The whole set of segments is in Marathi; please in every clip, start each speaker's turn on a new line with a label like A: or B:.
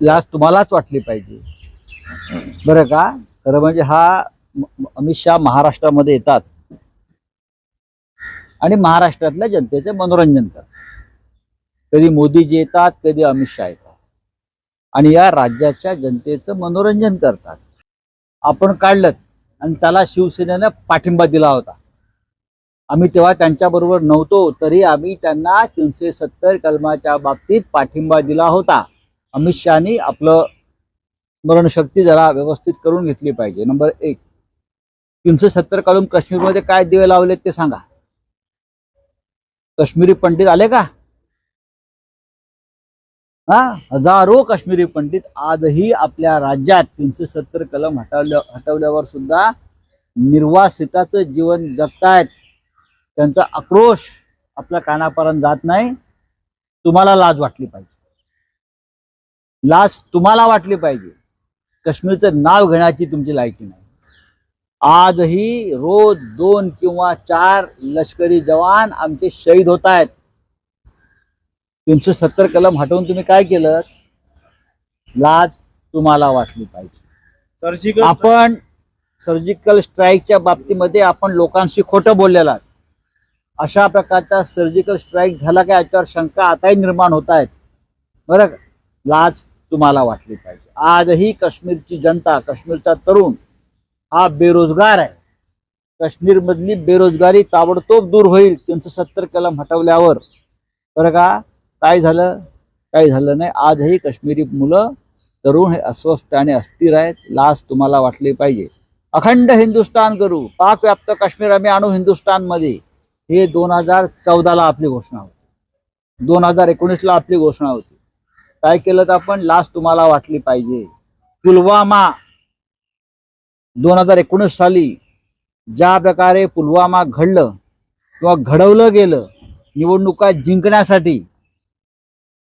A: लाज तुम्हालाच वाटली पाहिजे. बरं का? खरं म्हणजे हा अमित शहा महाराष्ट्रामध्ये येतात. आणि महाराष्ट्रातल्या जनतेचे मनोरंजन करतात. कधी मोदीजी येतात कधी अमित शहा येतात. आणि या राज्याच्या जनतेचं मनोरंजन करतात. आपण काढलं आणि त्याला शिवसेनेनं पाठिंबा दिला होता. आम्ही तेव्हा त्यांच्याबरोबर नव्हतो तरी आम्ही त्यांना तीनशे सत्तर कलमाच्या बाबतीत पाठिंबा दिला होता. अमित शहानी आपलं स्मरणशक्ती जरा व्यवस्थित करून घेतली पाहिजे. नंबर एक. तीनशे सत्तर कलम काश्मीरमध्ये काय दिवे लावलेत ते सांगा. काश्मीरी पंडित आले का? हा? हजारो काश्मीरी पंडित आजही आपल्या राज्यात तीनशे सत्तर कलम हटवल्या हटवल्यावर सुद्धा निर्वासिताचं जीवन जगतायत. त्यांचा आक्रोश आपल्या कानापर्यंत जात नाही. तुम्हाला लाज वाटली पाहिजे. लाज तुम्हाला वाटली पाहिजे. काश्मीरचं नाव घेण्याची तुमची लायकी नाही. आजही रोज दोन किंवा चार लष्करी जवान आमचे शहीद होत आहेत. तीनशे सत्तर कलम हटवून तुम्ही काय केलं? लाज तुम्हाला वाटली पाहिजे.
B: सर्जिकल
A: आपण सर्जिकल स्ट्राईकच्या बाबतीमध्ये आपण लोकांशी खोटं बोललेला. अशा प्रकारचा सर्जिकल स्ट्राईक झाला का याच्यावर शंका आताही निर्माण होत आहेत. बरं? लाज तुम्हाला वाटली पाहिजे. आजही काश्मीरची जनता काश्मीरचा तरुण हा बेरोजगार आहे. काश्मीरमधली बेरोजगारी ताबडतोब दूर होईल त्यांचं सत्तर कलम हटवल्यावर. बरं का? काय झालं? काही झालं नाही? आजही काश्मीरी मुलं तरुण हे अस्वस्थ आणि अस्थिर आहेत. लाज तुम्हाला वाटली पाहिजे. अखंड हिंदुस्थान करू. पाक व्याप्त काश्मीर आम्ही आणू हिंदुस्थानमध्ये. हे दोन हजार चौदाला आपली घोषणा होती. दोन हजार एकोणीसला आपली घोषणा होती. काय केलं तर आपण लाज तुम्हाला वाटली पाहिजे. पुलवामा दोन हजार एकोणीस साली ज्या प्रकारे पुलवामा घडलं किंवा घडवलं गेलं निवडणुका जिंकण्यासाठी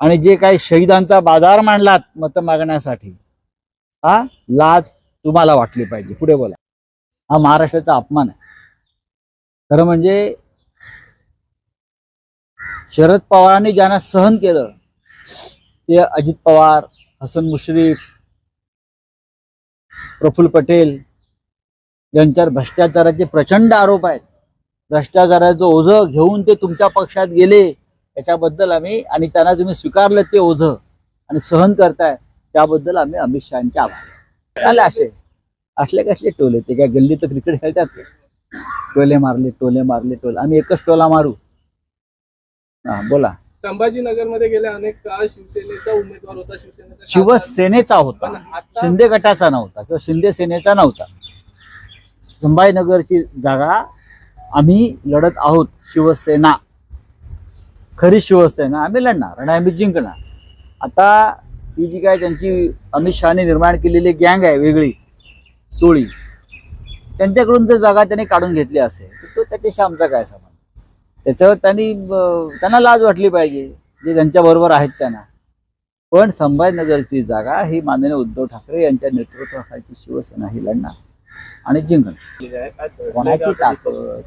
A: आणि जे काही शहीदांचा बाजार मांडलात मतं मागण्यासाठी हा लाज तुम्हाला वाटली पाहिजे. पुढे बोला. हा महाराष्ट्राचा अपमान आहे. खरं म्हणजे शरद पवारांनी ज्यांना सहन केलं ते अजित पवार हसन मुश्रीफ प्रफुल्ल पटेल यांच्यावर भ्रष्टाचाराचे प्रचंड आरोप आहेत. भ्रष्टाचाराचं ओझं घेऊन ते तुमच्या पक्षात गेले याच्याबद्दल आम्ही आणि त्यांना तुम्ही स्वीकारलं ते ओझं आणि सहन करताय त्याबद्दल आम्ही अमित शहाचे आभार. झाले असे. असले कसले टोले ते काय गल्ली तर क्रिकेट खेळतात ते. टोले मारले टोले मारले टोले. आम्ही एकच टोला मारू. हा बोला.
B: संभाजीनगरमध्ये गेल्या अनेक काळ शिवसेनेचा उमेदवार होता शिवसेनेचा.
A: शिवसेनेचा होता.
B: आता
A: शिंदे गटाचा नव्हता किंवा शिंदे सेनेचा नव्हता. संभाजीनगरची जागा आम्ही लढत आहोत शिवसेना. खरी शिवसेना आम्ही लढणार आणि आम्ही जिंकणार. आता ही जी काय त्यांची अमित शहाने निर्माण केलेली गँग आहे वेगळी टोळी त्यांच्याकडून जर जागा त्यांनी काढून घेतली असेल तर तो त्याच्याशी आमचा काय संबंध? त्याच्यावर त्यांनी त्यांना लाज वाटली पाहिजे जे त्यांच्या बरोबर आहेत त्यांना. पण संभाजीनगरची जागा ही माननीय उद्धव ठाकरे यांच्या नेतृत्वाखाली शिवसेना ही लढणार. आणि जिंकणार. कोणाची ताकद?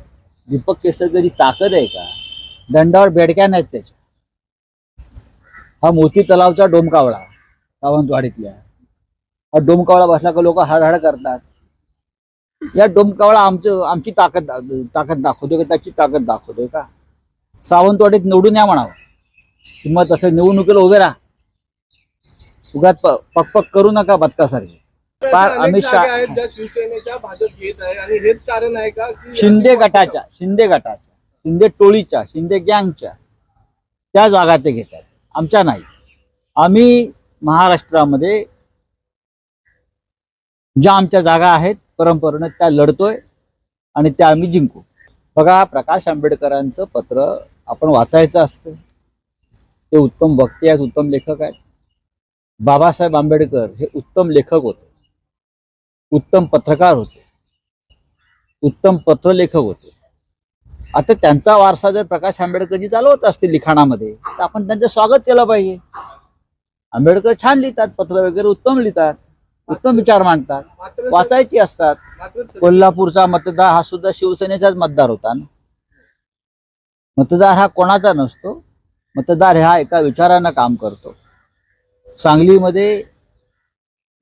A: दीपक केसरकरची ताकद आहे का? दंडावर बेडक्या नाहीत त्याच्या. हा मोती तलावचा डोमकावळा सावंतवाडीतल्या. हा डोमकावळा बसला का लोक हाडहाड करतात. या डोमकावळा आमचं आमची ताकद ताकद दाखवतोय का? त्याची ताकद दाखवतोय का? सावंतवाडीत निवडून या म्हणावं. किंवा तसं निवडणुकीला उभे राहा. उगाच प- पकपक करू नका बदकासारखे. अमित शहा-
B: शिवसेनेच्या भाजप घेत आहे. आणि हेच कारण आहे का की
A: शिंदे गटाच्या शिंदे गटाच्या शिंदे टोळीच्या शिंदे गँगच्या त्या जागा ते घेतात आमच्या नाही. आम्ही महाराष्ट्रामध्ये ज्या आमच्या जागा आहेत परंपरेनं त्या लढतोय आणि त्या आम्ही जिंकू. बघा प्रकाश आंबेडकरांचं पत्र आपण वाचायचं असतं. ते उत्तम वक्ते आहेत उत्तम लेखक आहेत. बाबासाहेब आंबेडकर हे उत्तम लेखक होते. उत्तम पत्रकार होते. उत्तम पत्रलेखक होते. आता त्यांचा वारसा जर प्रकाश आंबेडकरजी चालवत असतील लिखाणामध्ये तर आपण त्यांचं स्वागत केलं पाहिजे. आंबेडकर छान लिहितात पत्र वगैरे उत्तम लिहितात. उत्तम विचार मांडतात. वाचायची असतात. कोल्हापूरचा मतदार हा सुद्धा शिवसेनेचाच मतदार होता ना? मतदार हा कोणाचा नसतो? मतदार हा एका विचारानं काम करतो. सांगलीमध्ये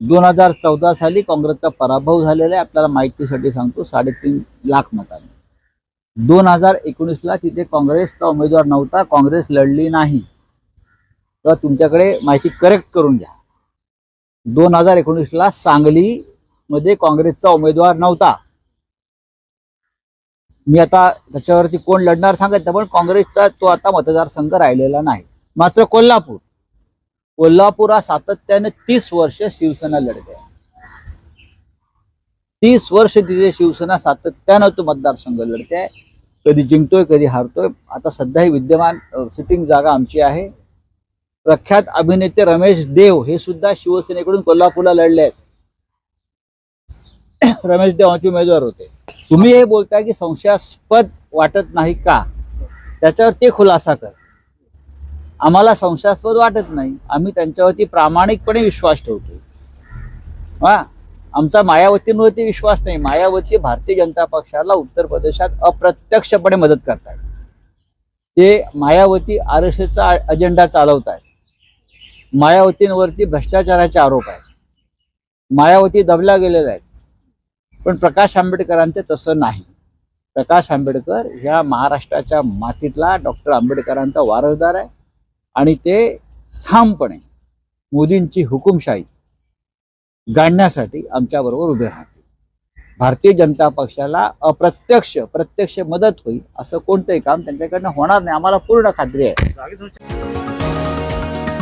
A: दोन हजार चौदा साली काँग्रेसचा पराभव झालेला आहे. आपल्याला माहितीसाठी सांगतो साडेतीन लाख मतांनी. दोन हजार एकोणीसला तिथे काँग्रेसचा उमेदवार नव्हता. काँग्रेस लढली नाही. तर तुमच्याकडे माहिती करेक्ट करून घ्या. दोन हजार एकोणीसला सांगलीमध्ये काँग्रेसचा उमेदवार नव्हता. मी आता त्याच्यावरती कोण लढणार सांगितलं पण काँग्रेसचा तो आता मतदारसंघ राहिलेला नाही. मात्र कोल्हापूर कोल्हापूर हा सातत्याने तीस वर्ष शिवसेना लढते. तीस वर्ष तिथे शिवसेना सातत्यानं तो मतदारसंघ लढते. कधी जिंकतोय कधी हारतोय. आता सध्या ही विद्यमान सिटिंग जागा आमची आहे. प्रख्यात अभिनेते रमेश देव हे सुद्धा शिवसेनेकडून कोल्हापूरला लढले आहेत. रमेश देव उमेदवार होते. तुम्ही हे बोलताय की संशयास्पद वाटत नाही का? त्याच्यावर ते खुलासा कर. आम्हाला संशयास्पद वाटत नाही. आम्ही त्यांच्यावरती प्रामाणिकपणे विश्वास ठेवतो हा? आमचा मायावतींवरती विश्वास नाही. मायावती भारतीय जनता पक्षाला उत्तर प्रदेशात अप्रत्यक्षपणे मदत करतात ते मायावती आर एस एसचा अजेंडा चालवत आहेत मायावतींवरती भ्रष्टाचाराचे आरोप आहेत. मायावती दबल्या गेलेल्या आहेत. पण प्रकाश आंबेडकरांचे तसं नाही. प्रकाश आंबेडकर ह्या महाराष्ट्राच्या मातीतला डॉक्टर आंबेडकरांचा वारसदार आहे आणि ते ठामपणे मोदींची हुकुमशाही गाडण्यासाठी आमच्याबरोबर उभे राहतील. भारतीय जनता पक्षाला अप्रत्यक्ष प्रत्यक्ष मदत होईल असं कोणतंही काम त्यांच्याकडनं होणार नाही. आम्हाला पूर्ण खात्री आहे.